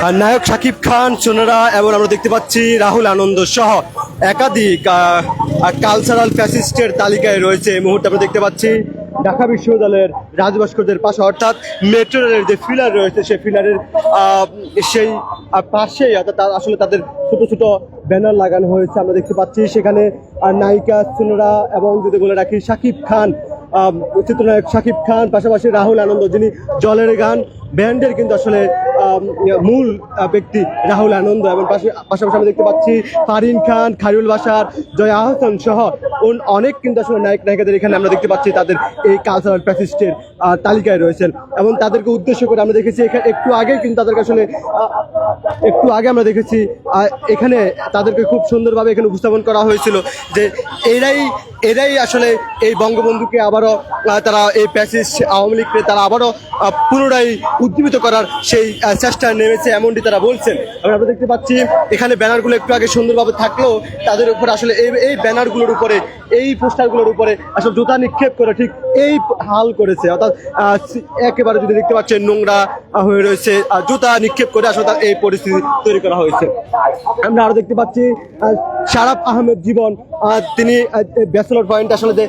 নায়ক শাকিব খান সোনারা এবং আমরা দেখতে পাচ্ছি রাহুল আনন্দ সহ একাধিক কালচারাল ফ্যাসিস্টের তালিকায় রয়েছে। এই মুহূর্তে আমরা দেখতে পাচ্ছি ঢাকা বিশ্ববিদ্যালয়ের রাজভাস্করদের পাশে, অর্থাৎ মেট্রো রেলের যে ফিলার রয়েছে, সেই ফিলারের সেই পাশেই, অর্থাৎ আসলে তাদের ছোট ছোট ব্যানার লাগানো হয়েছে, আমরা দেখতে পাচ্ছি। সেখানে নায়িকা সোনরা এবং যদি বলে রাখি শাকিব খান চিত্রনায়ক শাকিব খান, পাশাপাশি রাহুল আনন্দ, যিনি জলের গান ব্যান্ডের কিন্তু আসলে মূল ব্যক্তি রাহুল আনন্দ এবং পাশে- পাশাপাশি আমরা দেখতে পাচ্ছি ফারিন খান, খায়রুল বাসার জয়া আহসান সহ অন- অনেক কিন্তু আসলে নায়ক, নায়িকাদের এখানে আমরা দেখতে পাচ্ছি তাদের এই কালচারাল প্যাসিস্টের তালিকায় রয়েছেন এবং তাদেরকে উদ্দেশ্য করে আমরা দেখেছি এখানে একটু আগে কিন্তু তাদেরকে আসলে একটু আগে আমরা দেখেছি এখানে তাদেরকে খুব সুন্দরভাবে এখানে উপস্থাপন করা হয়েছিল যে এরাই এরাই আসলে এই বঙ্গবন্ধুকে আবারও তারা এই প্যাসিস আওয়ামী লীগকে তারা আবারও পুনরায় উদ্দীপিত করার সেই চেষ্টায় নেমেছে এমনটি তারা বলছেন। আমরা দেখতে পাচ্ছি, এখানে ব্যানারগুলো একটু আগে সুন্দরভাবে থাকলেও তাদের উপর আসলে এই এই ব্যানারগুলোর উপরে, এই পোস্টারগুলোর উপরে আসলে জুতা নিক্ষেপ করে ঠিক এই হাল করেছে। অর্থাৎ একেবারে যদি দেখতে পাচ্ছেন নোংরা হয়ে রয়েছে, আর জুতা নিক্ষেপ করে আসলে তার এই পরিস্থিতি তৈরি করা হয়েছে। আমরা আরও দেখতে পাচ্ছি শারাফ আহমেদ জীবন তিনি ব্যাচেলর পয়েন্ট আসলে যে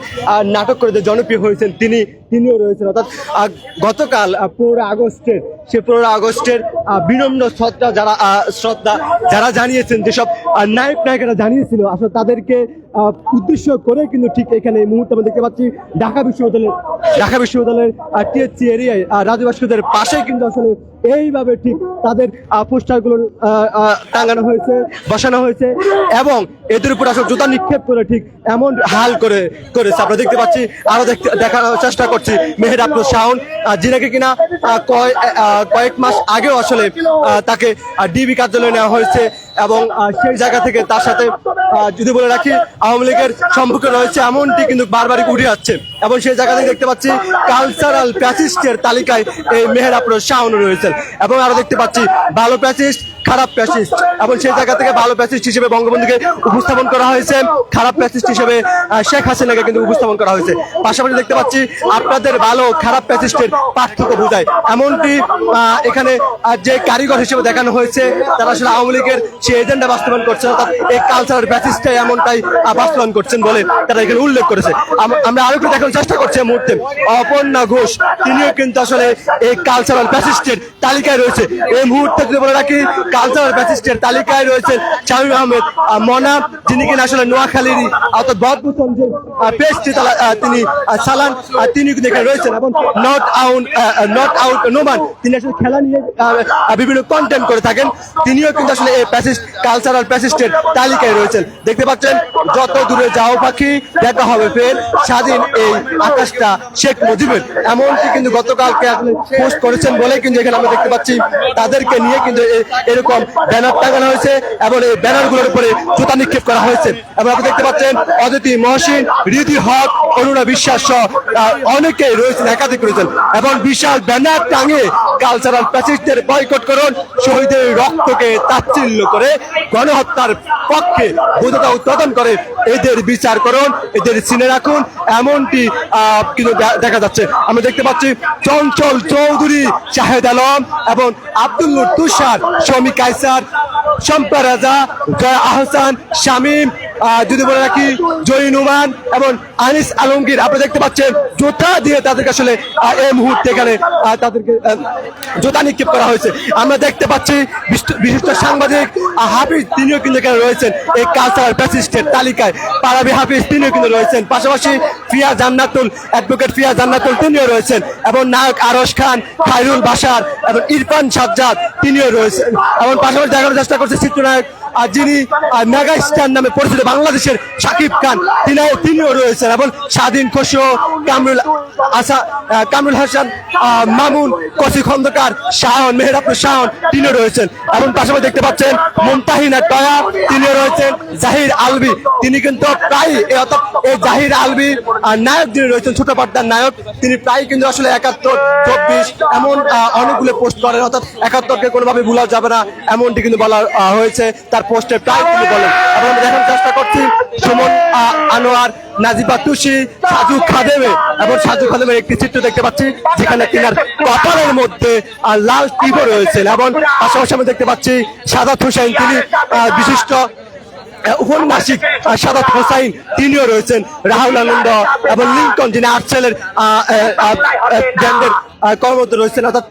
নাটক করে যে জনপ্রিয় হয়েছেন তিনি, তিনিও রয়েছেন। অর্থাৎ গতকাল পনেরো আগস্টের, সে পনেরো আগস্টের বিনম্র শ্রদ্ধা যারা শ্রদ্ধা যারা জানিয়েছেন, যেসব নায়ক নায়িকারা জানিয়েছিল, আসলে তাদেরকে উদ্দেশ্য করে কিন্তু ঠিক এখানে এই মুহূর্তে আমরা দেখতে পাচ্ছি ঢাকা বিশ্ববিদ্যালয়ের ঢাকা বিশ্ববিদ্যালয়ের টিএসসি এরিয়ায় রাজু ভাস্করদের পাশে কিন্তু আসলে এইভাবে ঠিক তাদের পোস্টারগুলো টাঙানো হয়েছে, বসানো হয়েছে এবং এদের উপর আসলে জুতা নিক্ষেপ করে ঠিক এমন হাল করে করেছে। আমরা দেখতে পাচ্ছি আরও দেখানোর চেষ্টা করছি মেহের আব্দুল শাহন যিনাকে কিনা কয়েক মাস আগেও আসলে তাকে ডিবি কার্যালয়ে নেওয়া হয়েছে। এবং সেই জায়গা থেকে তার সাথে যদি বলে রাখি, আওয়ামী লীগের সম্পর্ক রয়েছে এমনটি কিন্তু বারবারই উঠে যাচ্ছে এবং সেই জায়গা থেকে দেখতে পাচ্ছি কালচারাল প্যাসিস্টের তালিকায় এই মেহের আফরোজ শাহন রয়েছেন এবং আরও দেখতে পাচ্ছি, ভালো প্যাসিস্ট খারাপ প্যাসিস্ট এবং সেই জায়গা থেকে ভালো প্যাসিস্ট হিসেবে বঙ্গবন্ধুকে উপস্থাপন করা হয়েছে। খারাপ প্যাসিস্ট হিসেবে শেখ হাসিনাকে কিন্তু উপস্থাপন করা হয়েছে। পাশাপাশি দেখতে পাচ্ছি, আপনাদের ভালো খারাপ প্যাসিস্টের পার্থক্য বোঝায়। এমনটি এখানে যে কারিগর হিসেবে দেখানো হয়েছে, তারা আসলে আওয়ামী লীগের সেই এজেন্ডা বাস্তবায়ন করছে, অর্থাৎ এই কালচারাল প্যাসিস্টটাই এমনটাই বাস্তবায়ন করছেন বলে তারা এখানে উল্লেখ করেছে। আমরা আরও একটু দেখানোর চেষ্টা করছি মুহূর্তে। অপর্ণা ঘোষ, তিনিও কিন্তু আসলে এই কালচারাল প্যাসিস্টের তালিকায় রয়েছে। এই মুহূর্তে যদি বলে রাখি কালচারাল প্যাসিস্টের তালিকায় রয়েছে শামীম আহমেদ মনা, যিনি কিনা আসলে নোয়াখালীর, অর্থাৎ যে পেস্ট তিনি সালান তিনি কিন্তু এখানে রয়েছেন। এবং not out not out Noman, তিনি আসলে খেলা নিয়ে বিভিন্ন কন্টেন্ট করে থাকেন। তিনিও কিন্তু আসলে এই প্যাসিস্ট কালচারাল প্যাসিস্টের তালিকায় রয়েছেন। দেখতে পাচ্ছেন যত দূরে যাও পাখি দেখা হবে ফের স্বাধীন এই আকাশটা শেখ মুজিবের। এমনকি কিন্তু গতকালকে পোস্ট করেছেন বলে কিন্তু এখানে আমরা দেখতে পাচ্ছি তাদেরকে নিয়ে কিন্তু এরকম ব্যানার টাঙানো হয়েছে এবং এই ব্যানারগুলোর উপরে জুতা নিক্ষেপ করা হয়েছে। এবং আপনি দেখতে পাচ্ছেন অদিতি মহসিন রিদি হক অরুণা বিশ্বাস সহ আহ, অনেকেই রয়েছেন একাধিক রয়েছেন। এবং বিশাল ব্যানার টাঙিয়ে কালচারাল প্যাসিস্টদের বয়কট করুন শহীদের রক্তকে তাচ্ছিল্য করে গণহত্যার পক্ষে বৈধতা উৎপাদন করে। এদের বিচার করুন, এদের চিনে রাখুন, এমনটি কিন্তু দেখা যাচ্ছে। আমি দেখতে পাচ্ছি চঞ্চল চৌধুরী, শাহেদ আলম এবং আব্দুল তুষার, শমী কাইসার শম্পা রাজা আহসান, শামীম যদি বলে রাখি জয়নুমান এবং আনিস আলমগীর, আপনি দেখতে পাচ্ছেন জোতা দিয়ে তাদেরকে আসলে এই মুহূর্তে এখানে তাদেরকে জোতা নিক্ষেপ করা হয়েছে। আমরা দেখতে পাচ্ছি বিশিষ্ট- সাংবাদিক হাফিজ, তিনিও কিন্তু এখানে রয়েছেন এই কালচারাল প্যাসিস্টের তালিকায়। পারাবি হাফিজ, তিনিও কিন্তু রয়েছেন। পাশাপাশি ফিয়া জান্নাতুল অ্যাডভোকেট ফিয়া জান্নাতুল, তিনিও রয়েছেন। এবং নায়ক আরশ খান, খায়রুল বাসার এবং ইরফান সাজ্জাদ, তিনিও রয়েছেন। এবং পাশাপাশি দেখানোর চেষ্টা করছে চিত্রনায়ক আর যিনি মেগা স্টার নামে পরিচিত বাংলাদেশের সাকিব খান তিনি তিনিও রয়েছেন এবং স্বাধীন খসিও কামরুল আসা কামরুল হাসান মামুন কসি খন্দকার শাহন মেহরাবুল শাহন তিনিও রয়েছেন। এবং পাশাপাশি দেখতে পাচ্ছেন মুমতাহিনা টয়া তিনিও রয়েছেন জাহির আলবি। তিনি কিন্তু প্রায় এই জাহির আলবি নায়ক যিনি রয়েছেন, ছোট পর্দার নায়ক, তিনি প্রায় কিন্তু আসলে একাত্তর, চব্বিশ, এমন অনেকগুলো পোস্ট করেন। অর্থাৎ একাত্তরকে কোনোভাবে ভুলা যাবে না, এমনটি কিন্তু বলা হয়েছে। তার পোস্টে প্রায় তিনি বলেন। এবং আমরা দেখার চেষ্টা করছি সুমন আনোয়ার, নাজিবা তুষি, সাজু খাদেমে। এবং সাজু খাদেমের একটি চিত্র দেখতে পাচ্ছি, যেখানে তিনার কপালের মধ্যে লাল টিপও রয়েছেন এবং পাশাপাশি আমি দেখতে পাচ্ছি সাদাত হোসেন, তিনি বিশিষ্ট উপন্যাসিক সাদাত হোসাইন, তিনিও রয়েছেন রাহুল আনন্দ এবং লিঙ্কন যিনি আর্টসেলের ব্র্যান্ডের কর্মরত রয়েছেন, অর্থাৎ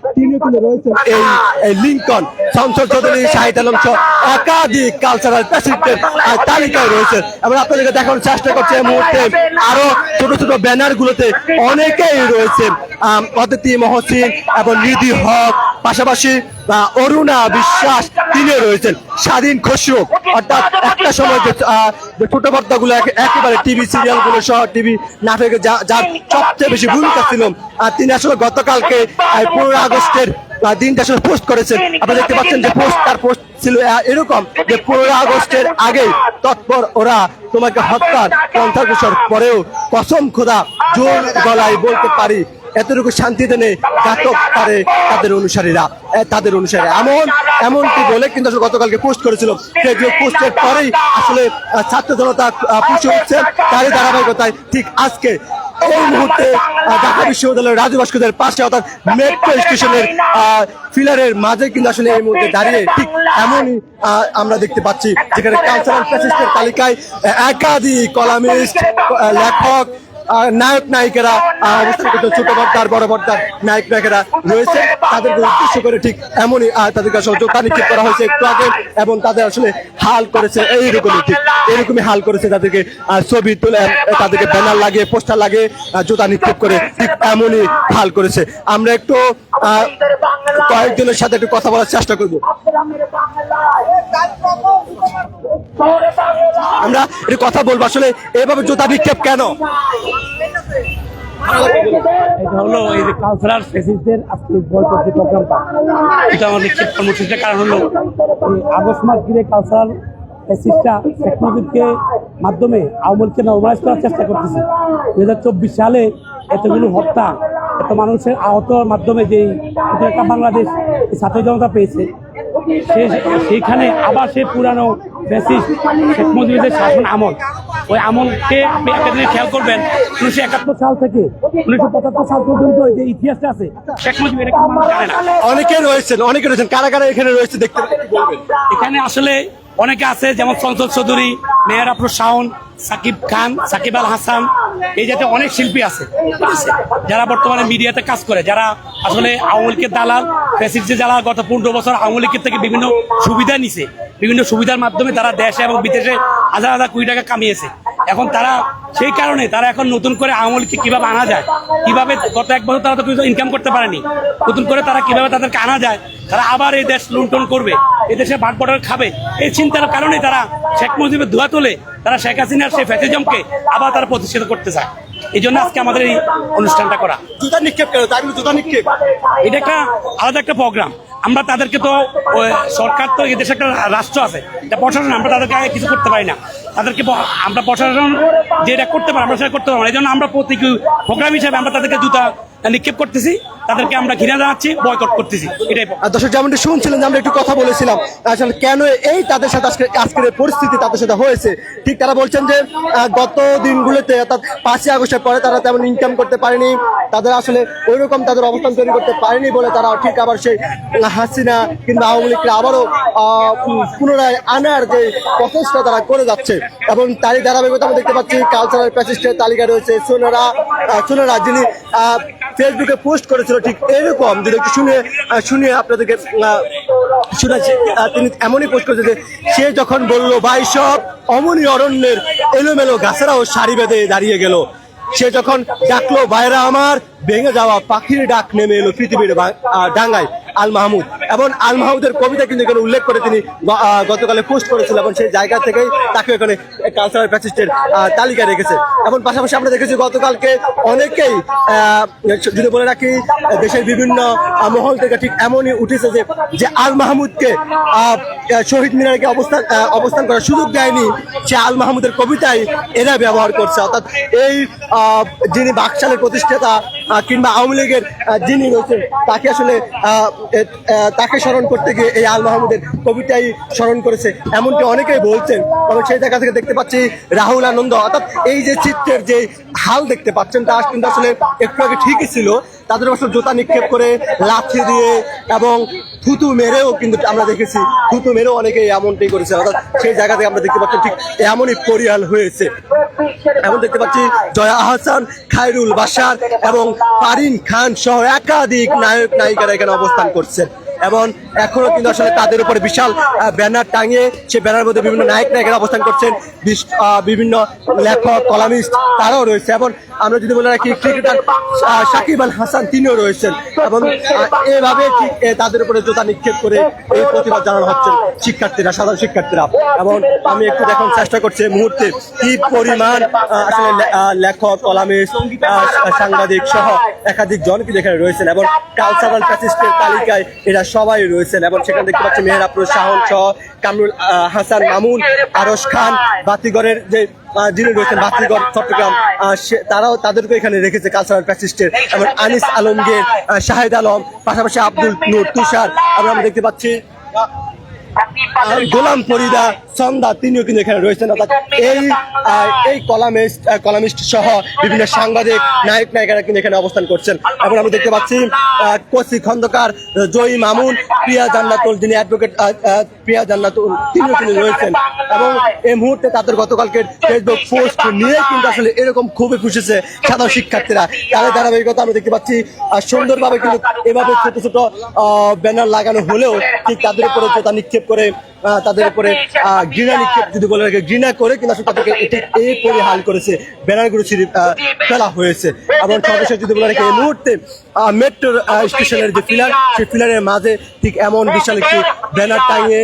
রয়েছেন এই লিঙ্কন শাহিদ আলম সহ একাধিক কালচারাল তালিকায় রয়েছেন। এবং আপনাদেরকে দেখানোর চেষ্টা করছে এই মুহূর্তে আরও ছোট ছোট ব্যানার গুলোতে অনেকেই রয়েছে অদিতি মহসিন এবং নিধি হক, পাশাপাশি আহ, অরুণা বিশ্বাস তিনিও রয়েছেন। স্বাধীন খসরু অর্থাৎ একটা সময় যে আহ, যে ছোট বার্তাগুলো একে- একেবারে টিভি সিরিয়ালগুলো সহ টিভি নাটকে যার সবচেয়ে বেশি ভূমিকা ছিল। আর তিনি আসলে গতকালকে পনেরো আগস্টের দিনটা আসলে পোস্ট করেছেন। আপনারা দেখতে পাচ্ছেন যে পোস্ট তার পোস্ট ছিল এরকম যে পনেরো আগস্টের আগে তৎপর ওরা তোমাকে হত্যার পন্থা পরেও কসম খোদা জোর গলায় বলতে পারি। এতটুকু শান্তিতে নেই ঘাতক তারে তাদের অনুসারীরা। তাদের অনুসারী। এমন, এমনটি বলে কিন্তু আসলে গতকালকে পোস্ট করেছিল। ফেসবুক পোস্টের পরেই আসলে ছাত্র জনতা পুষে উঠছে তারই ধারাবাহিকতায় ঠিক আজকে। এই মুহূর্তে ঢাকা বিশ্ববিদ্যালয়ের রাজু ভাস্করদের পাশে, অর্থাৎ মেট্রো স্টেশনের ফিলারের মাঝে কিন্তু আসলে এই মুহূর্তে দাঁড়িয়ে ঠিক এমনই আমরা দেখতে পাচ্ছি। যেখানে কালচারাল প্যাসেস্টের তালিকায় একাধিক কলামিস্ট লেখক নায়ক, নায়িকারা করতে ছোট পর্দার, বড় পর্দার নায়ক, নায়িকারা রয়েছে। তাদেরকে উদ্দেশ্য করে ঠিক এমনই তাদের তাদেরকে নিক্ষেপ করা হয়েছে একটু আগে, এবং তাদের আসলে হাল করেছে, এইরকমই ঠিক। এরকমই হাল করেছে তাদেরকে ছবি তুলে তাদেরকে ব্যানার লাগিয়ে, পোস্টার লাগিয়ে জুতা নিক্ষেপ করে, ঠিক এমনই হাল করেছে। আমরা একটু কয়েকজনের সাথে একটু কথা বলার চেষ্টা করব। আমরা একটু কথা বলব। আসলে এভাবে জুতা নিক্ষেপ কেন? এটা হলো এই যে কালচারাল ফেসিসদের আজকে বয়কট প্রোগ্রামটা। এটা আমাদের নিশ্চিত কর্মসূচির কারণ হলো এই আগস্ট মাস ঘিরে কালচারাল ফেসিসটা শেখ মুজিবকে মাধ্যমে আওয়ামী লীগকে নর্মালাইজ করার চেষ্টা করতেছে। দুই হাজার চব্বিশ সালে এতগুলো হত্যা, এত মানুষের আহতর মাধ্যমে যে একটা বাংলাদেশ ছাত্র জনতা পেয়েছে সেইখানে আবার সেই পুরানো ফ্যাসিস্ট শেখ মুজিবের শাসন আমল। ওই আমলকে আপনি একটা জিনিস খেয়াল করবেন উনিশশো একাত্তর সাল থেকে উনিশশো পঁচাত্তর সাল পর্যন্ত যে ইতিহাসটা আছে শেখ মুজিব এটা জানে না। অনেকে রয়েছেন অনেকে রয়েছেন কারা কারা এখানে রয়েছে দেখতে এখানে আসলে অনেকে আছে যেমন সন্তোষ চৌধুরী মেয়ার আফরোজ শাওন সাকিব খান, সাকিব আল হাসান, এই জাতীয় অনেক শিল্পী আছে? যারা বর্তমানে মিডিয়াতে কাজ করে, যারা আসলে আওয়ামী লীগের দালাল প্রেসিড যে যারা গত পনেরো বছর আওয়ামী লীগের থেকে বিভিন্ন সুবিধা নিছে বিভিন্ন সুবিধার মাধ্যমে তারা দেশে এবং বিদেশে হাজার হাজার কোটি টাকা কামিয়েছে এখন তারা সেই কারণে তারা এখন নতুন করে আওয়ামী কীভাবে আনা যায় কীভাবে গত এক বছর তারা তো কিছু ইনকাম করতে পারেনি নতুন করে তারা কীভাবে তাদেরকে আনা যায় তারা আবার এই দেশ লুণ্ঠন করবে এই দেশে ভাট বটর খাবে এই চিন্তার কারণে তারা শেখ মুজিবের ধোয়া তোলে তারা শেখ হাসিনার সেই ফ্যাসিজমকে আবার তারা প্রতিষ্ঠিত করতে চায়। এই জন্য আজকে আমাদের এই অনুষ্ঠানটা করা। জুতা নিক্ষেপ জুতা নিক্ষেপ। এটা একটা আলাদা একটা প্রোগ্রাম আমরা তাদেরকে তো সরকার তো এদেশে দেশে একটা রাষ্ট্র আছে, এটা প্রশাসন, আমরা তাদেরকে কিছু করতে পারি না। তাদেরকে আমরা প্রশাসন যেটা করতে পারি, আমরা সেটা করতে পারব না। এই জন্য আমরা প্রতীকী প্রোগ্রাম হিসাবে আমরা তাদেরকে জুতা নিক্ষেপ করতেছি। তাদেরকে আমরা ঘৃণা জানাচ্ছি বয়কট করতেছি। এটাই দর্শক, যেমনটি শুনছিলেন যে আমরা একটু কথা বলেছিলাম, আসলে কেন এই তাদের সাথে আজকে আজকের পরিস্থিতি তাদের সাথে হয়েছে? ঠিক তারা বলছেন যে গত দিনগুলোতে, অর্থাৎ পাঁচই আগস্টের পরে তারা তেমন ইনকাম করতে পারেনি। তাদের আসলে ওই রকম তাদের অবস্থান তৈরি করতে পারেনি বলে তারা ঠিক আবার সেই হাসিনা কিংবা আওয়ামী লীগকে আবারও পুনরায় আনার যে প্রচেষ্টা তারা করে যাচ্ছে। এবং তারই ধারাবাহিকতা আমরা দেখতে পাচ্ছি কালচারাল প্যাসিস্টের তালিকা রয়েছে সোনারা সোনারা যিনি ফেসবুকে পোস্ট করেছিল ঠিক এরকম যদি একটু শুনে শুনে আপনাদেরকে শুনেছি তিনি এমনই পোস্ট করেছে যে, সে যখন বলল, ভাই, সব অমনি অরণ্যের এলোমেলো গাছেরাও সারি বেঁধে দাঁড়িয়ে গেল। সে যখন ডাকলো, ভাইরা আমার ভেঙে যাওয়া পাখির ডাক নেমে এলো পৃথিবীর ডাঙ্গায় আল মাহমুদ। এবং আল মাহমুদের কবিতা কিন্তু এখানে উল্লেখ করে তিনি গতকালে পোস্ট করেছিল এবং সেই জায়গা থেকেই তাকে এখানে কালচারাল প্যাসিস্টের তালিকা রেখেছে। এবং পাশাপাশি আমরা দেখেছি গতকালকে অনেকেই যদি বলে রাখি, দেশের বিভিন্ন মহল থেকে ঠিক এমনই উঠেছে যে যে আল মাহমুদকে শহীদ মিনারকে অবস্থান অবস্থান করার সুযোগ দেয়নি, সে আল মাহমুদের কবিতায় এরা ব্যবহার করছে। অর্থাৎ এই যিনি বাকশালের প্রতিষ্ঠাতা কিংবা আওয়ামী লীগের যিনি রয়েছেন, তাকে আসলে তাকে স্মরণ করতে গিয়ে এই আল মাহমুদের কবিতাই স্মরণ করেছে। এমনকি অনেকেই বলছেন এবং সেই জায়গা থেকে দেখতে পাচ্ছি, রাহুল আনন্দ, অর্থাৎ এই যে চিত্রের যে হাল দেখতে পাচ্ছেন, তা কিন্তু আসলে একটু আগে ঠিকই ছিল। তাদের অবশ্য জোতা নিক্ষেপ করে লাঠি দিয়ে এবং থুতু মেরেও কিন্তু আমরা দেখেছি, থুতু মেরেও অনেকে এমনটি করেছে। অর্থাৎ সেই জায়গা থেকে আমরা দেখতে পাচ্ছি ঠিক এমনই পরিয়াল হয়েছে। এমন দেখতে পাচ্ছি জয়া আহসান খায়রুল বাসার এবং পারিন খান সহ একাধিক নায়ক নায়িকারা এখানে অবস্থান করছেন। এবং এখনও কিন্তু আসলে তাদের উপরে বিশাল ব্যানার টাঙিয়ে সেই ব্যানার মধ্যে বিভিন্ন নায়ক নায়িকারা অবস্থান করছেন। বিভিন্ন লেখক, কলামিস্ট তারাও রয়েছে এবং আমরা যদি বলে রাখি, ক্রিকেটার সাকিব আল হাসান তিনিও রয়েছেন এবং এভাবে তাদের উপরে জোতা নিক্ষেপ করে এই প্রতিবাদ জানানো হচ্ছে শিক্ষার্থীরা, সাধারণ শিক্ষার্থীরা। এবং আমি একটু দেখানোর চেষ্টা করছি মুহূর্তে কি পরিমাণ আসলে লেখক, কলামিস্ট সাংবাদিক সহ একাধিক জন এখানে রয়েছেন এবং কালচারাল প্যাসিস্টের তালিকায় এরা সবাই রয়েছেন এবং সেখানে দেখতে পাচ্ছি মেহের আফরোজ শাহন সহ কামরুল হাসান, মামুন আরস খান, বাতিগড়ের যে যিনি রয়েছেন, বাতিগড়, চট্টগ্রাম তারাও তাদেরকে এখানে রেখেছে কালচারাল প্যাসিস্টের এবং আনিস আলমগীর শাহেদ আলম, পাশাপাশি আব্দুল নূর তুষার। আমরা দেখতে পাচ্ছি গোলাম ফরিদা সন্দা তিনিও কিন্তু এখানে রয়েছেন। অর্থাৎ এই এই কলামিস্ট কলামিস্ট সহ বিভিন্ন সাংবাদিক, নায়ক, নায়িকারা কিন্তু এখানে অবস্থান করছেন। দেখতে পাচ্ছি কসি খন্দকার, জয়ী মামুন, প্রিয়া জান্নাতুল, যিনি অ্যাডভোকেট প্রিয়া জান্নাতুল, তিনিও কিন্তু রয়েছেন। এবং এই মুহূর্তে তাদের গতকালকের ফেসবুক পোস্ট নিয়ে কিন্তু আসলে এরকম খুবই খুশিছে সাধারণ শিক্ষার্থীরা। তাদের ধারাবাহিকতা আমরা দেখতে পাচ্ছি সুন্দরভাবে কিন্তু এভাবে ছোট ছোট ব্যানার লাগানো হলেও ঠিক তাদের উপরে জোতা নিক্ষেপ করে করে তাদের উপরে আহ, ঘৃণা নিক্ষেপ যদি বলে রাখে ঘৃণা করে কিন্তু আসলে তাদেরকে এটি এই পরিহাল করেছে। ব্যানারগুলো ছিঁড়ে ফেলা হয়েছে। এবং সর্বশেষ যদি বলে রাখে এই মুহূর্তে মেট্রো স্টেশনের যে ফিলার সেই ফিলারের মাঝে ঠিক এমন বিশাল একটি ব্যানার টাঙিয়ে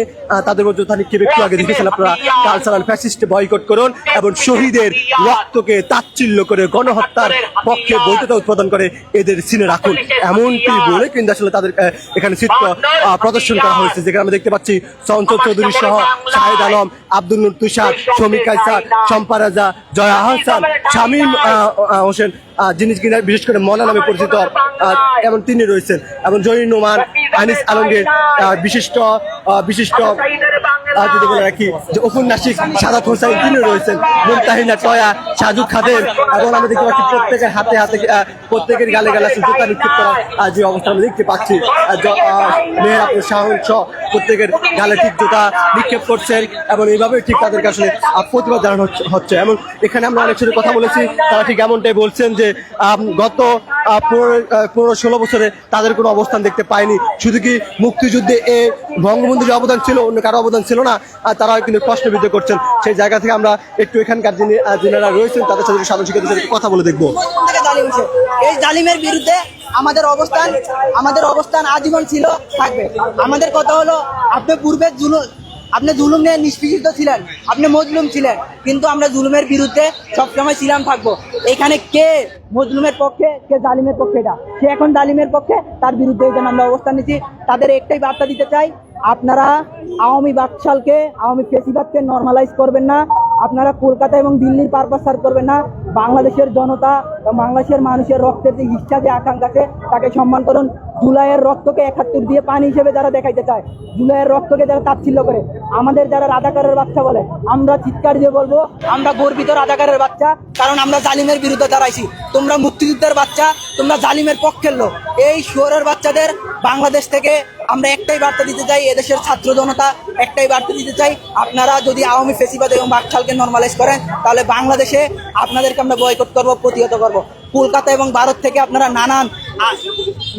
তাদের উপর জোতা নিক্ষেপ একটু আগে দেখেছেন আপনারা কালচারাল ফ্যাসিস্ট বয়কট করুন এবং শহীদের রক্তকে তাচ্ছিল্য করে গণহত্যার পক্ষে বৈধতা উৎপাদন করে এদের সিনে রাখুন। এমনটি বলে কিন্তু আসলে তাদের এখানে চিত্র প্রদর্শন করা হয়েছে। যেখানে আমরা দেখতে পাচ্ছি চঞ্চল চৌধুরী সহ শাহেদ আলম, আব্দুল নুর তুষার শমী কাইসার শম্পা রাজা, জয়া হাসান, শামীম হোসেন যিনি কিনা বিশেষ করে মলা নামে পরিচিত এবং তিনি রয়েছেন। এবং জহির নোমান, আনিস আলমগীর বিশিষ্ট বিশিষ্ট যদি বলে রাখি যে উপন্যাসিক সাদাত হোসাইন তিনি রয়েছেন মুমতাহিনা টয়া সাজু খাদেম। এবং আমরা দেখতে পাচ্ছি প্রত্যেকের হাতে হাতে প্রত্যেকের গালে গালে জুতা নিক্ষেপ করা যে অবস্থা আমরা দেখতে পাচ্ছি। আহ, শাহন সহ প্রত্যেকের গালে ঠিক জুতা নিক্ষেপ করছেন এবং এইভাবে ঠিক আসলে আহ, প্রতিবাদ জানানো হচ্ছে- এবং এখানে আমরা অনেক সাথে কথা বলেছি তারা ঠিক এমনটাই বলছেন যে গত পনেরো ষোলো বছরে তাদের কোনো অবস্থান দেখতে পায়নি শুধু কি মুক্তিযুদ্ধে এ বঙ্গবন্ধুর অবদান ছিল অন্য কারও অবদান ছিল না, আর তারা কিন্তু প্রশ্নবিদ্ধ করছেন। সেই জায়গা থেকে আমরা একটু এখানকার যিনি যিনারা রয়েছেন, তাদের সাথে সাধারণ শিক্ষার্থীদের সাথে কথা বলে দেখব। এই জালিমের বিরুদ্ধে আমাদের অবস্থান আমাদের অবস্থান আজীবন ছিল, থাকবে। আমাদের কথা হলো, আপনি পূর্বে জুলুম আপনি জুলুম নিয়ে নিষ্পেষিত ছিলেন, আপনি মজলুম ছিলেন, কিন্তু আমরা জুলুমের বিরুদ্ধে সবসময় ছিলাম, থাকব। এখানে কে মজলুমের পক্ষে, কে জালিমের পক্ষে এটা? সে এখন জালিমের পক্ষে? তার বিরুদ্ধে জন্য আমরা অবস্থান নিচ্ছি। তাদের একটাই বার্তা দিতে চাই, আপনারা আওয়ামী বাকশালকে, আওয়ামী ফেসিবাদকে নর্মালাইজ করবেন না। আপনারা কলকাতা এবং দিল্লির পারপাস সার করবেন না। বাংলাদেশের জনতা বাংলাদেশের মানুষের রক্তের যে ইচ্ছা যে আকাঙ্ক্ষা আছে, তাকে সম্মান করুন। জুলাইয়ের রক্তকে একাত্তর দিয়ে পানি হিসেবে যারা দেখাইতে চায়, জুলাইয়ের রক্তকে যারা তাচ্ছিল্য করে আমাদের যারা রাজাকারের বাচ্চা বলে, আমরা চিৎকার দিয়ে বলব, আমরা গর্বিত রাজাকারের বাচ্চা, কারণ আমরা জালিমের বিরুদ্ধে দাঁড়াইছি। তোমরা মুক্তিযুদ্ধের বাচ্চা, তোমরা জালিমের পক্ষের লোক। এই শোরের বাচ্চাদের বাংলাদেশ থেকে আমরা একটাই বার্তা দিতে চাই, এদেশের ছাত্র জনতা একটাই বার্তা দিতে চাই। আপনারা যদি আওয়ামী ফেসিবাদ এবং বাকশালকে নর্মালাইজ করেন, তাহলে বাংলাদেশে আপনাদেরকে আমরা বয়কট করব, প্রতিহত করব। কলকাতা এবং ভারত থেকে আপনারা নানান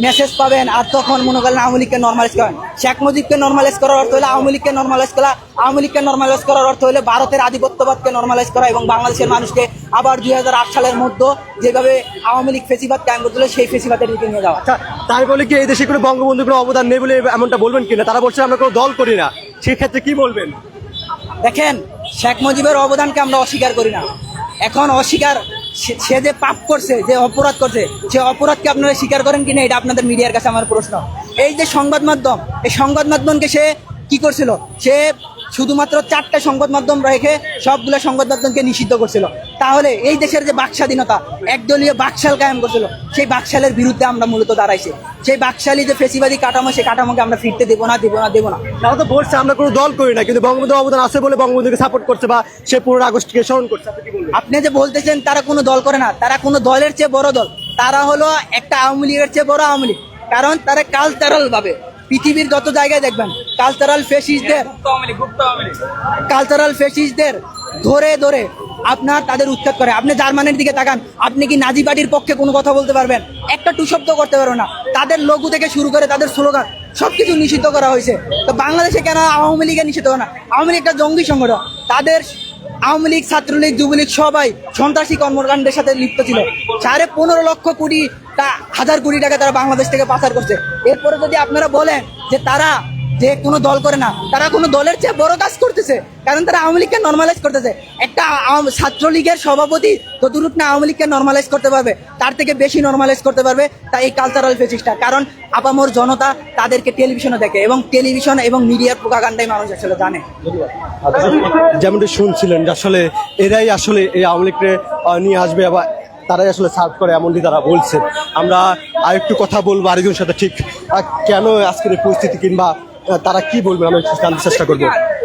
মেসেজ পাবেন আর তখন মনে করেন আওয়ামী লীগকে নর্মালাইজ করেন। শেখ মুজিবকে নর্মালাইজ করার অর্থ হলে আওয়ামী লীগকে নর্মালাইজ করা। আওয়ামী লীগকে নর্মালাইজ করার অর্থ হলে ভারতের আধিপত্যবাদকে নর্মালাইজ করা এবং বাংলাদেশের মানুষকে আবার দু হাজার আট সালের মধ্যে যেভাবে আওয়ামী লীগ ফেসিবাদ কায়েম করছিল সেই ফেসিবাদের দিকে নিয়ে যাওয়া। আচ্ছা তাই বলে কি এই দেশে কোনো বঙ্গবন্ধুর কোনো অবদান নেই বলে এমনটা বলবেন কিনা? তারা বলছে আমরা কোনো দল করি না। সেক্ষেত্রে কি বলবেন? দেখেন শেখ মুজিবের অবদানকে আমরা অস্বীকার করি না। এখন অস্বীকার সে- যে পাপ করছে, যে অপরাধ করছে, সে অপরাধকে আপনারা স্বীকার করেন কিনা, এটা আপনাদের মিডিয়ার কাছে আমার প্রশ্ন। এই যে সংবাদ মাধ্যম, এই সংবাদ মাধ্যমকে সে কি করছিল? সে শুধুমাত্র চারটা সংবাদ মাধ্যম রেখে সবগুলো সংবাদ মাধ্যমকে নিষিদ্ধ করছিল। তাহলে এই দেশের যে বাক স্বাধীনতা একদলীয় বাকশাল কায়েম করছিল সেই বাকশালের বিরুদ্ধে আমরা মূলত দাঁড়াইছি। সেই বাকশালী যে ফেসিবাদী কাঠামো সেই কাঠামোকে আমরা ফিরতে দেবো না দেবো না দেবো না। তারা তো বলছে আমরা কোনো দল করি না কিন্তু বঙ্গবন্ধু অবদান আছে বলে বঙ্গবন্ধুকে সাপোর্ট করছে বা সে পনেরো আগস্টকে স্মরণ করছে আপনি আপনি যে বলতেছেন তারা কোনো দল করে না তারা কোনো দলের চেয়ে বড় দল। তারা হলো একটা আওয়ামী লীগের চেয়ে বড় আওয়ামী লীগ। কারণ তারা কালচারাল ভাবে পৃথিবীর যত জায়গায় দেখবেন কালচারাল ফেসিসদের কালচারাল ফেসিসদের ধরে ধরে আপনার তাদের উৎখাত করে। আপনি জার্মানির দিকে তাকান আপনি কি নাজি পার্টির পক্ষে কোনো কথা বলতে পারবেন? একটা টু শব্দ করতে পারবে না। তাদের লঘু থেকে শুরু করে তাদের স্লোগান সব কিছু নিষিদ্ধ করা হয়েছে। তো বাংলাদেশে কেন আওয়ামী লীগে নিষিদ্ধ করে না? আওয়ামী লীগ একটা জঙ্গি সংগঠন। তাদের আওয়ামী লীগ, ছাত্রলীগ, যুবলীগ সবাই সন্ত্রাসী কর্মকাণ্ডের সাথে লিপ্ত ছিল। সাড়ে পনেরো লক্ষ কোটি হাজার কোটি টাকা তারা বাংলাদেশ থেকে পাচার করছে। এরপরে যদি আপনারা বলেন যে তারা যে কোনো দল করে না, তারা কোনো দলের চেয়ে বড় কাজ করতেছে, কারণ তারা আওয়ামী লীগকে নর্মালাইজ করতেছে। একটা ছাত্রলীগের সভাপতি যতটুক না আওয়ামী লীগকে নর্মালাইজ করতে পারবে, তার থেকে বেশি নর্মালাইজ করতে পারবে তাই এই কালচারাল ফেসিসটা কারণ আপামর জনতা তাদেরকে টেলিভিশনে দেখে এবং টেলিভিশন এবং মিডিয়ার প্রকাগান্ডাই মানুষ আসলে জানে। যেমনটি শুনছিলেন আসলে এরাই আসলে এই আওয়ামী লীগকে নিয়ে আসবে আবার তারাই আসলে সার্ভ করে এমনটি তারা বলছেন আমরা আরেকটু কথা বলব আরেকজনের সাথে, ঠিক কেন আজকের এই পরিস্থিতি কিংবা তারা কি বলবে? আমরা জানতে চেষ্টা করব।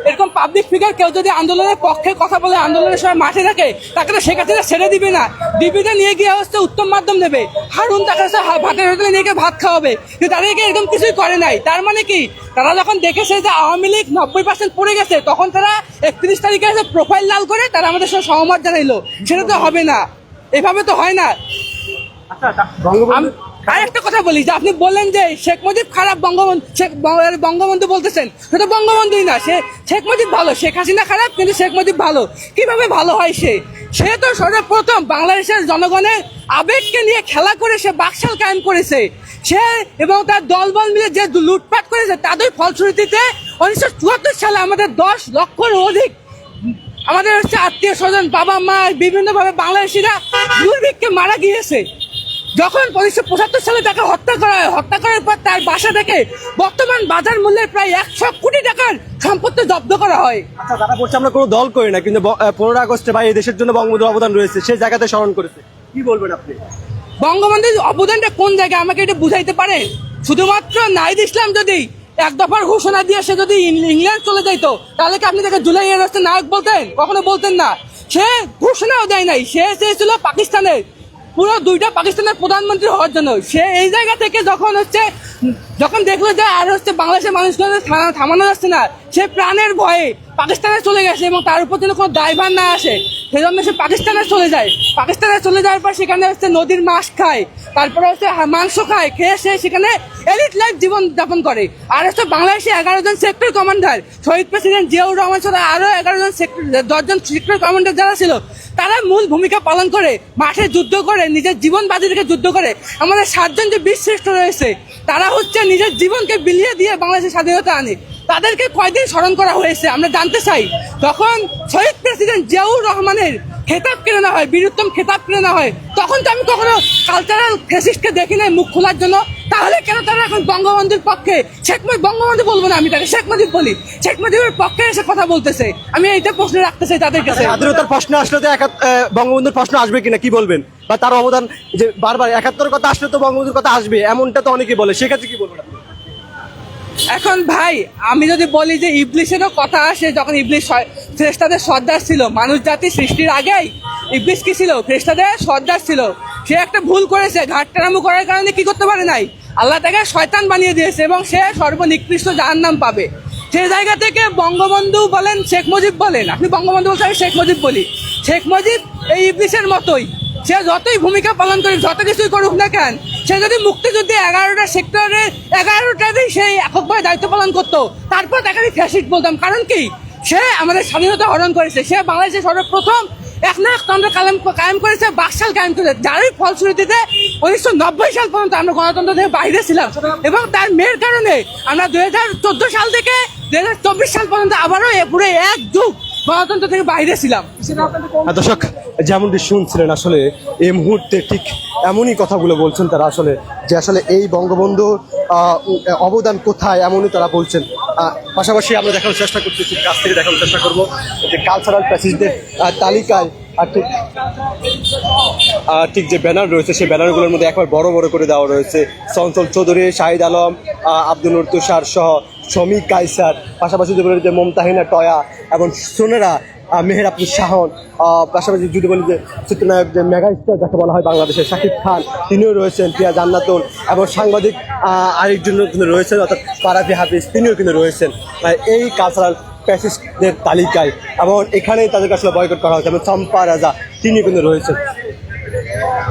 এরকম পাবলিক ফিগার কেউ যদি আন্দোলনের পক্ষে কথা বলে আন্দোলনের সময় মাঠে থাকে তাকে তো শেখ হাসিনা ছেড়ে দিবে না। ডিবিতে নিয়ে গিয়ে হচ্ছে উত্তম মাধ্যম দেবে হারুন তাকে ভাতের হোটেলে নিয়ে গিয়ে ভাত খাওয়াবে। কিন্তু তাদেরকে এরকম কিছুই করে নাই। তার মানে কি? তারা যখন দেখেছে যে আওয়ামী লীগ নব্বই পার্সেন্ট পড়ে গেছে তখন তারা একত্রিশ তারিখে এসে প্রোফাইল লাল করে তারা আমাদের সঙ্গে সহমত জানাইলো। সেটা তো হবে না। এভাবে তো হয় না। আমি আর একটা কথা বলি, যে আপনি বললেন যে শেখ মুজিব খারাপ বঙ্গবন্ধু, শেখ বঙ্গ- বঙ্গবন্ধু বলতেছেন। সেটা বঙ্গবন্ধুই না, সে শেখ মুজিব ভালো, শেখ হাসিনা খারাপ, কিন্তু শেখ মুজিব ভালো। কীভাবে ভালো হয় সে? সে তো সর্বপ্রথম বাংলাদেশের জনগণের আবেগকে নিয়ে খেলা করে সে বাকশাল কায়েম করেছে। সে এবং তার দলবল মিলে যে লুটপাট করেছে, তাদের ফলশ্রুতিতে উনিশশো চুয়াত্তর সালে আমাদের দশ লক্ষের অধিক আমাদের হচ্ছে আত্মীয় স্বজন বাবা মা বিভিন্নভাবে বাংলাদেশিরা দুর্ভিক্ষে মারা গিয়েছে। যখন উনিশশো পঁচাত্তর সালে তাকে হত্যা করা হয় হত্যা করার পর তার বাসা থেকে বর্তমান বাজার মূল্যের প্রায় একশো কোটি টাকার সম্পত্তি জব্দ করা হয়। আচ্ছা তারা বলছে আমরা কোনো দল করি না কিন্তু পনেরো আগস্টে ভাই এই দেশের জন্য বঙ্গবন্ধুর অবদান রয়েছে সেই জায়গাতে স্মরণ করেছে। কি বলবেন আপনি? বঙ্গবন্ধুর অবদানটা কোন জায়গায়? আমাকে এটা বুঝাইতে পারেন শুধুমাত্র নাইদ ইসলাম যদি এক দফার ঘোষণা দিয়ে সে যদি ইংল্যান্ড চলে যাইতো তাহলে কি আপনি তাকে জুলাই আগস্টে নায়ক বলতেন? কখনো বলতেন না। সে ঘোষণাও দেয় নাই। সে চেয়েছিল পাকিস্তানের পুরো দুইটা পাকিস্তানের প্রধানমন্ত্রী হওয়ার জন্য। সে এই জায়গা থেকে যখন হচ্ছে, যখন দেখল যে আর হচ্ছে বাংলাদেশের মানুষকে থামানো যাচ্ছে না, সে প্রাণের ভয়ে পাকিস্তানে চলে গেছে এবং তার উপর যেন কোনো দায়ভার না আসে। সেজন্য সে পাকিস্তানে চলে যায়। পাকিস্তানে চলে যাওয়ার পর সেখানে হচ্ছে নদীর মাছ খায়, তারপরে হচ্ছে মাংস খায়, খেয়ে সে সেখানে এলিট লাইফ জীবন যাপন করে। আর হচ্ছে বাংলাদেশে এগারো জন সেক্টর কমান্ডার শহীদ প্রেসিডেন্ট জিয়াউর রহমান ছাড়া আরও এগারো জন সেক্টর দশজন সেক্টর কমান্ডার যারা ছিল, তারা মূল ভূমিকা পালন করে, মাঠে যুদ্ধ করে, নিজের জীবন বাজি রেখে যুদ্ধ করে। আমাদের সাতজন যে বীর শ্রেষ্ঠ রয়েছে, তারা হচ্ছে নিজের জীবনকে বিলিয়ে দিয়ে বাংলাদেশের স্বাধীনতা আনে। তাদেরকে কয়দিন স্মরণ করা হয়েছে, আমরা জানতে চাই। তখন শহীদ প্রেসিডেন্ট জিয়াউর রহমানের খেতাব কিনে নেওয়া হয়, বীরুত্তম খেতাব কিনে নেওয়া হয়, তখন তো আমি কখনো কালচারাল ফেসিস্টকে দেখি নাই মুখ খোলার জন্য। তাহলে কেন তারা এখন বঙ্গবন্ধুর পক্ষে, শেখ মুজিব, বঙ্গবন্ধু বলব না আমি তাকে, শেখ মুজিব বলি। শেখ মুজিবের পক্ষে এসে কথা বলতেছে। আমি এইটা প্রশ্ন রাখতে চাই তাদের কাছে। স্বাধীনতার প্রশ্ন আসলে তো একা- বঙ্গবন্ধুর প্রশ্ন আসবে কিনা, কি বলবেন? বা তার অবদান যে বারবার একাত্তর কথা আসলে তো বঙ্গবন্ধুর কথা আসবে, এমনটা তো অনেকেই বলে, সেক্ষেত্রে কি বলবেন? এখন ভাই, আমি যদি বলি যে ইবলিশেরও কথা আসে, যখন ইবলিশ ফেরেশতাদের সর্দার ছিল। মানুষ জাতি সৃষ্টির আগেই ইবলিশ কি ছিল? ফেরেশতাদের সর্দার ছিল। সে একটা ভুল করেছে ঘাটটারামু করার কারণে কি করতে পারে নাই? আল্লাহ তাকে শয়তান বানিয়ে দিয়েছে এবং সে সর্বনিকৃষ্ট যার নাম পাবে। সেই জায়গা থেকে বঙ্গবন্ধু বলেন, শেখ মুজিব বলেন। আপনি বঙ্গবন্ধু বলছেন আমি শেখ মুজিব বলি। শেখ মুজিব এই ইবলিশের মতোই। সে যতই ভূমিকা পালন করুক, যত কিছুই করুক না কেন, সে যদি মুক্তিযুদ্ধে এগারোটা সেক্টরে এগারোটাতেই সেই এককভাবে দায়িত্ব পালন করতো, তারপর তাকে আমি ফ্যাসিস্ট বলতাম। কারণ কি? সে আমাদের স্বাধীনতা হরণ করেছে। সে বাংলাদেশের সর্বপ্রথম এক না একতন্ত্র কালাম কায়েম করেছে, বাকশাল কায়েম করেছে। যারই ফলশ্রুতিতে উনিশশো নব্বই সাল পর্যন্ত আমরা গণতন্ত্র থেকে বাইরে ছিলাম। এবং তার মেয়ের কারণে আমরা দুই হাজার চোদ্দ সাল থেকে দুই হাজার চব্বিশ সাল পর্যন্ত আবারও পুরো এক যুগ গণতন্ত্র থেকে বাইরে ছিলাম। আর দর্শক, যেমনটি শুনছিলেন আসলে, এই মুহূর্তে ঠিক এমনই কথাগুলো বলছেন তারা আসলে যে আসলে এই বঙ্গবন্ধুর অবদান কোথায় এমনই তারা বলছেন। পাশাপাশি আমরা দেখানোর চেষ্টা করছি কাছ থেকে দেখানোর চেষ্টা করব যে কালচারাল প্যাসেজদের তালিকায় আর ঠিক আহ, ঠিক যে ব্যানার রয়েছে সেই ব্যানারগুলোর মধ্যে একবার বড় বড় করে দেওয়া রয়েছে। চঞ্চল চৌধুরী শাহিদ আলম আব্দুল নুর তুষার সহ শ্রমিক কাইসার পাশাপাশি যদি বলি যে মমতাহিনা টয়া এবং সোনেরা আহ, মেহের আব্দুল শাহন পাশাপাশি যদি বলি যে চিত্রনায়ক যে মেগা স্টার যাকে বলা হয় বাংলাদেশের শাকিব খান তিনিও রয়েছেন প্রিয়া জান্নাতুল এবং সাংবাদিক আরেকজন কিন্তু রয়েছেন অর্থাৎ পারাফি হাফিজ তিনিও কিন্তু রয়েছেন। এই কালচারাল প্যাসেজদের তালিকায় এবং এখানেই তাদেরকে আসলে বয়কট করা হয়েছে এবং চম্পা রাজা তিনি কিন্তু রয়েছেন।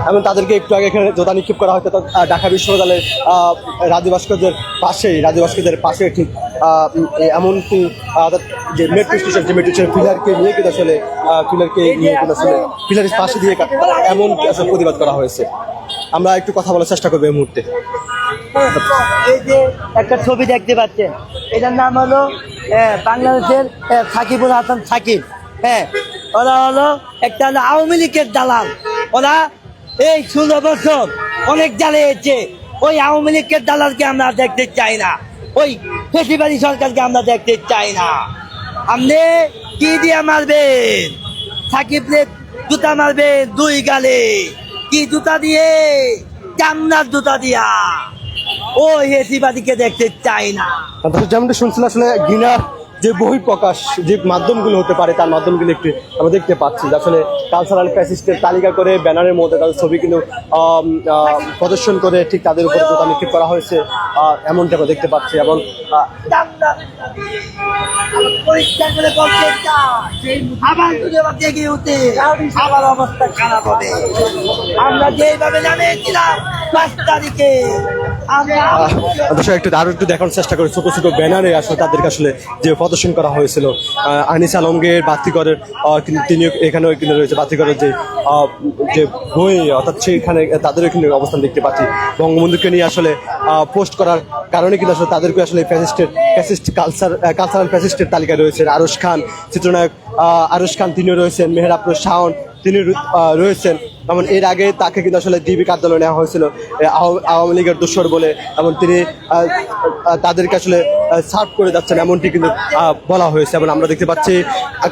এবং তাদেরকে একটু আগে এখানে জোতা নিক্ষেপ করা হয়তো ঢাকা বিশ্ববিদ্যালয়ের রাজু ভাস্কর্যের পাশেই, রাজু ভাস্কর্যের পাশে ঠিক এমনকি যে মেট্রো স্টেশন যে মেট্রো স্টেশন পিলারকে নিয়ে কিন্তু আসলে পিলারকে নিয়ে কিন্তু আসলে পিলারের পাশে দিয়ে এমন আসলে প্রতিবাদ করা হয়েছে। আমরা একটু কথা বলার চেষ্টা করব এই মুহূর্তে। এই যে একটা ছবি দেখতে পাচ্ছেন। এটার নাম হলো বাংলাদেশের সাকিবুল হাসান সাকিব। হ্যাঁ ওরা হলো একটা হলো আওয়ামী লীগের দালাল। ওরা এই ষোলো বছর অনেক জ্বালিয়েছে। ওই আওয়ামী লীগের দালালকে আমরা দেখতে চাই না। ওই ফেসিবাদী সরকারকে আমরা দেখতে চাই না। আপনি কি দিয়ে মারবেন? সাকিবরে জুতা মারবেন দুই গালে। কি জুতা দিয়ে? চামড়ার জুতা দিয়া। ও হেসিবাদীকে দেখতে চাই না। দর্শক যেমনটা শুনছিলেন আসলে গিনার যে বই প্রকাশ যে মাধ্যমগুলো হতে পারে তার মাধ্যমগুলো একটু আমরা দেখতে পাচ্ছি আসলে কালচারাল প্যাসিস্টের তালিকা করে ব্যানারের মধ্যে তাদের ছবি কিন্তু আহ, প্রদর্শন করে ঠিক তাদের উপরে নিক্ষেপ করা হয়েছে এমনটা আমরা দেখতে পাচ্ছি এবং আহ, করে বলতে আবার যদি আবার জেগে আবার অবস্থা খারাপ হবে। আমরা যেভাবে জানিয়েছিলাম পাঁচ তারিখে দর্শক, একটু আরও একটু দেখানোর চেষ্টা করি। ছোট ছোট ব্যানারে আসলে তাদেরকে আসলে যে প্রদর্শন করা হয়েছিল আনিস আলমগীর কিন্তু তিনি এখানেও কিন্তু রয়েছে বাতিকরের যে যে বই, অর্থাৎ সেইখানে তাদের এখানে অবস্থান দেখতে পাচ্ছি। বঙ্গবন্ধুকে নিয়ে আসলে পোস্ট করার কারণে কিন্তু আসলে তাদেরকে আসলে ফ্যাসিস্টের ফ্যাসিস্ট কালচার কালচারাল ফ্যাসিস্টের তালিকায় রয়েছেন আরশ খান, চিত্রনায়ক আরশ খান তিনিও রয়েছেন মেহের আফরোজ শাওন তিনি রয়েছেন। যেমন এর আগে তাকে কিন্তু আসলে ডিবি কার্যালয়ে নেওয়া হয়েছিল আওয়ামী লীগের দোসর বলে এবং তিনি তাদেরকে আসলে সার্ভ করে যাচ্ছেন এমনটি কিন্তু বলা হয়েছে। এবং আমরা দেখতে পাচ্ছি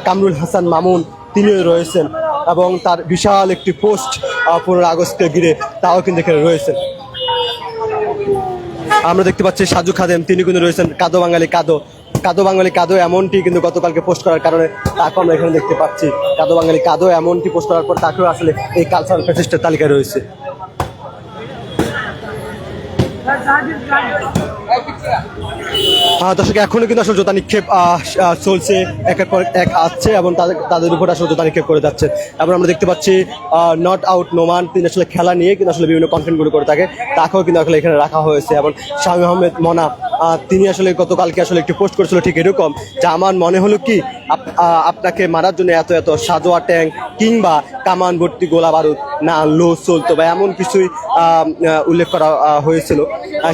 কামরুল হাসান মামুন তিনিও রয়েছেন এবং তার বিশাল একটি পোস্ট পনেরো আগস্টকে ঘিরে তাও কিন্তু এখানে রয়েছেন আমরা দেখতে পাচ্ছি সাজু খাদেম, তিনি কিন্তু রয়েছেন কাদো বাঙালি কাদো। কাদো বাঙালি কাদো এমনটি কিন্তু গতকালকে পোস্ট করার কারণে তাকে আমরা এখানে দেখতে পাচ্ছি। কাদো বাঙালি কাদো এমনটি পোস্ট করার পর তাকেও আসলে এই কালচারাল ফেসিস্টের তালিকায় রয়েছে। দর্শক, এখনও কিন্তু আসলে জোতা নিক্ষেপ চলছে একের পর এক আসছে এবং তাদের তাদের উপর আসলে জোতা নিক্ষেপ করে যাচ্ছে। এবং আমরা দেখতে পাচ্ছি নট আউট নোমান তিনি আসলে খেলা নিয়ে কিন্তু আসলে বিভিন্ন কন্টেন্টগুলো করে থাকে। তাকেও কিন্তু আসলে এখানে রাখা হয়েছে এবং শামী আহমেদ মনা তিনি আসলে গতকালকে আসলে একটি পোস্ট করেছিল ঠিক এরকম, যে আমার মনে হলো কি আপনাকে মারার জন্য এত এত সাজোয়া ট্যাঙ্ক কিংবা কামান ভর্তি গোলা বারুদ, না, লো চলতো বা এমন কিছুই উল্লেখ করা হয়েছিল।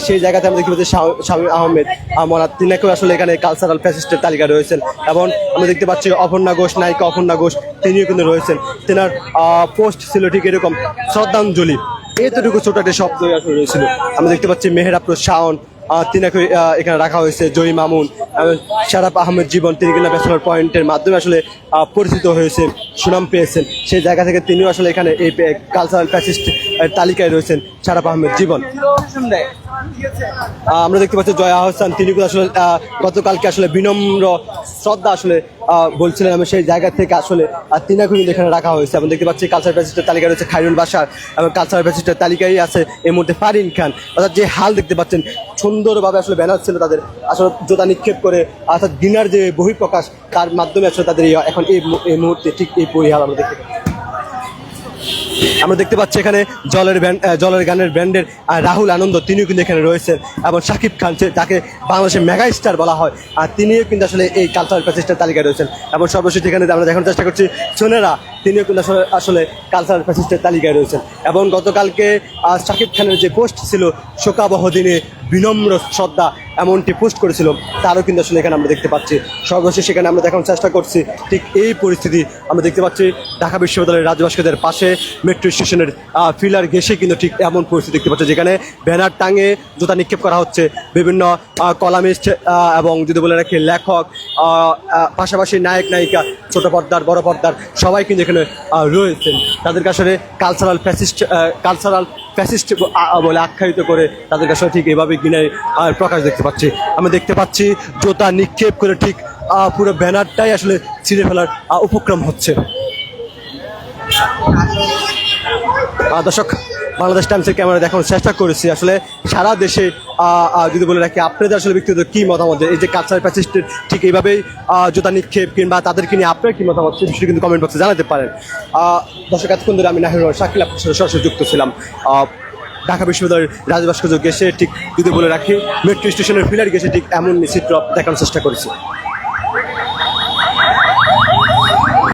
সেই জায়গাতে আমরা দেখতে পাচ্ছি শামীম আহমেদ মনার তিনাকেও আসলে এখানে কালচারাল ফ্যাসিস্টের তালিকা রয়েছেন। এবং আমরা দেখতে পাচ্ছি অপর্ণা ঘোষ, নায়িকা অপর্ণা ঘোষ, তিনিও কিন্তু রয়েছেন। তেনার পোস্ট ছিল ঠিক এরকম, শ্রদ্ধাঞ্জলি। এতটুকু ছোট একটা শব্দই আসলে রয়েছিল। আমরা দেখতে পাচ্ছি মেহেরাপুর শাওন তিনাকে এখানে রাখা হয়েছে, জয়ী মামুন। শারাফ আহমেদ জীবন, তিনি কিনা ব্যাচেলর পয়েন্টের মাধ্যমে আসলে পরিচিত হয়েছে, সুনাম পেয়েছেন। সেই জায়গা থেকে তিনিও আসলে এখানে এই কালচারাল ফ্যাসিস্ট তালিকায় রয়েছেন শারাফ আহমেদ জীবন। আমরা দেখতে পাচ্ছি জয়া আহসান তিনি কিন্তু আসলে গতকালকে আসলে বিনম্র শ্রদ্ধা আসলে বলছিলেন আমি সেই জায়গা থেকে আসলে তিনাকে কিন্তু এখানে রাখা হয়েছে। এবং দেখতে পাচ্ছি কালচার প্যাসিস্টের তালিকা রয়েছে খাইরুল বাসার এবং কালচার প্যাসিস্টের তালিকায় আছে এই মধ্যে ফারিন খান। অর্থাৎ যে হাল দেখতে পাচ্ছেন, সুন্দরভাবে আসলে ব্যানার ছিল তাদের, আসলে জোতা নিক্ষেপ করে, অর্থাৎ দিনার যে বহিঃপ্রকাশ, তার মাধ্যমে আসলে তাদের এখন এই মুহূর্তে ঠিক এই পরিহাল আমরা দেখতে পাচ্ছি। আমরা দেখতে পাচ্ছি এখানে জলের ব্যান্ড জলের গানের ব্যান্ডের রাহুল আনন্দ, তিনিও কিন্তু এখানে রয়েছেন, এবং শাকিব খান তাকে বাংলাদেশের মেগা স্টার বলা হয়, আর তিনিও কিন্তু আসলে এই কালচারাল প্যাসেজটার তালিকায় রয়েছেন, এবং সর্বশেষ এখানে আমরা দেখানোর চেষ্টা করছি সোনেরা, তিনিও কিন্তু আসলে আসলে কালচারাল ফ্যাসিস্টের তালিকায় রয়েছেন, এবং গতকালকে শাকিব খানের যে পোস্ট ছিল, শোকাবহ দিনে বিনম্র শ্রদ্ধা এমনটি পোস্ট করেছিল, তারও কিন্তু আসলে এখানে আমরা দেখতে পাচ্ছি, সর্বশেষ সেখানে আমরা দেখানোর চেষ্টা করছি, ঠিক এই পরিস্থিতি আমরা দেখতে পাচ্ছি ঢাকা বিশ্ববিদ্যালয়ের রাজভাস্করদের পাশে, মেট্রো স্টেশনের ফিলার ঘেসে কিন্তু ঠিক এমন পরিস্থিতি দেখতে পাচ্ছি যেখানে ব্যানার টাঙে জুতা নিক্ষেপ করা হচ্ছে। বিভিন্ন কলামিস্ট এবং যদি বলে রাখি লেখক পাশাপাশি নায়ক নায়িকা ছোট পর্দার বড় পর্দার সবাই কিন্তু এখানে রয়েছেন। তাদেরকে আসলে কালচারাল ফ্যাসিস্ট কালচারাল ফ্যাসিস্ট বলে আখ্যায়িত করে তাদের কাছে ঠিক এভাবে আহ, প্রকাশ দেখতে পাচ্ছি। আমরা দেখতে পাচ্ছি জোতা নিক্ষেপ করে ঠিক পুরো ব্যানারটাই আসলে ছিঁড়ে ফেলার উপক্রম হচ্ছে। দর্শক, বাংলাদেশ টাইমসের ক্যামেরা দেখানোর চেষ্টা করেছি। আসলে সারা দেশে যদি বলে রাখি, আপনাদের আসলে ব্যক্তিগত কি মতামত? এই যে কালচার প্যাসিস্টের ঠিক এইভাবেই জোতা নিক্ষেপ কিংবা তাদেরকে নিয়ে আপনার কি মতামত? সেই বিষয়ে কিন্তু কমেন্ট বক্সে জানাতে পারেন। দর্শক, এতক্ষণ ধরে আমি নাহির শাকিল আপনার সাথে সরাসরি যুক্ত ছিলাম। ঢাকা বিশ্ববিদ্যালয়ের রাজভাস্কর্য গেছে, ঠিক যদি বলে রাখি মেট্রো স্টেশনের ফিলার গেছে, ঠিক এমন চিত্র দেখানোর চেষ্টা করেছি।